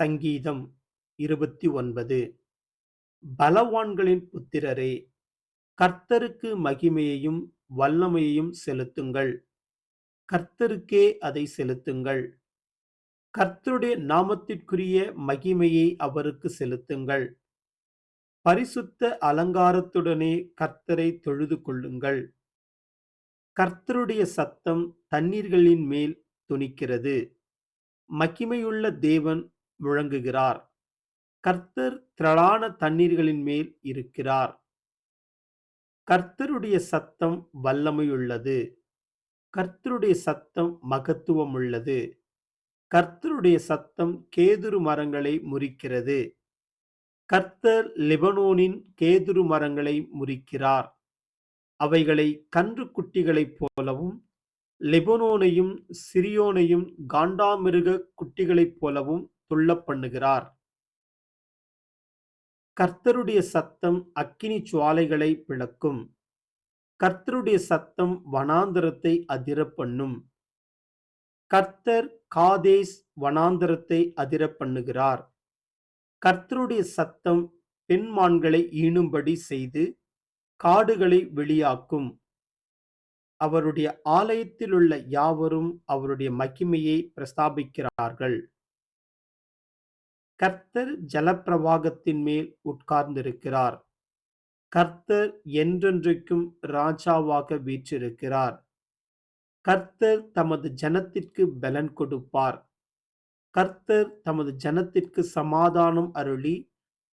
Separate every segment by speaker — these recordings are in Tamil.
Speaker 1: சங்கீதம் இருபத்தி ஒன்பது. பலவான்களின் புத்திரரே கர்த்தருக்கு மகிமையையும் வல்லமையையும் செலுத்துங்கள். கர்த்தருக்கே அதை செலுத்துங்கள். கர்த்தருடைய நாமத்திற்குரிய மகிமையை அவருக்கு செலுத்துங்கள். பரிசுத்த அலங்காரத்துடனே கர்த்தரை தொழுது கொள்ளுங்கள். கர்த்தருடைய சத்தம் தண்ணீர்களின் மேல் துணிக்கிறது. மகிமையுள்ள தேவன் முழங்குகிறார். கர்த்தர் திரளான தண்ணீர்களின் மேல் இருக்கிறார். கர்த்தருடைய சத்தம் வல்லமையுள்ளது. கர்த்தருடைய சத்தம் மகத்துவம் உள்ளது கர்த்தருடைய சத்தம் கேதுரு மரங்களை முறிக்கிறது. கர்த்தர் லெபனோனின் கேதுரு மரங்களை முறிக்கிறார். அவைகளை கன்று குட்டிகளைப் போலவும் லெபனோனையும் சிரியோனையும் காண்டாமிருக குட்டிகளைப் போலவும் துள்ளப் பண்ணுகிறார். கர்த்தருடைய சத்தம் அக்கினி சுவாலைகளை பிளக்கும். கர்த்தருடைய சத்தம் வனாந்தரத்தை அதிர பண்ணும். கர்த்தர் காதேஸ் வனாந்தரத்தை அதிர பண்ணுகிறார். கர்த்தருடைய சத்தம் பெண்மான்களை ஈணும்படி செய்து காடுகளை வெளியாக்கும். அவருடைய ஆலயத்திலுள்ள யாவரும் அவருடைய மகிமையை பிரஸ்தாபிக்கிறார்கள். கர்த்தர் ஜலப்பிரவாகத்தின் மேல் உட்கார்ந்திருக்கிறார். கர்த்தர் என்றென்றைக்கும் ராஜாவாக வீற்றிருக்கிறார். கர்த்தர் தமது ஜனத்திற்கு பலன் கொடுப்பார். கர்த்தர் தமது ஜனத்திற்கு சமாதானம் அருளி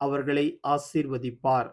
Speaker 1: அவர்களை ஆசீர்வதிப்பார்.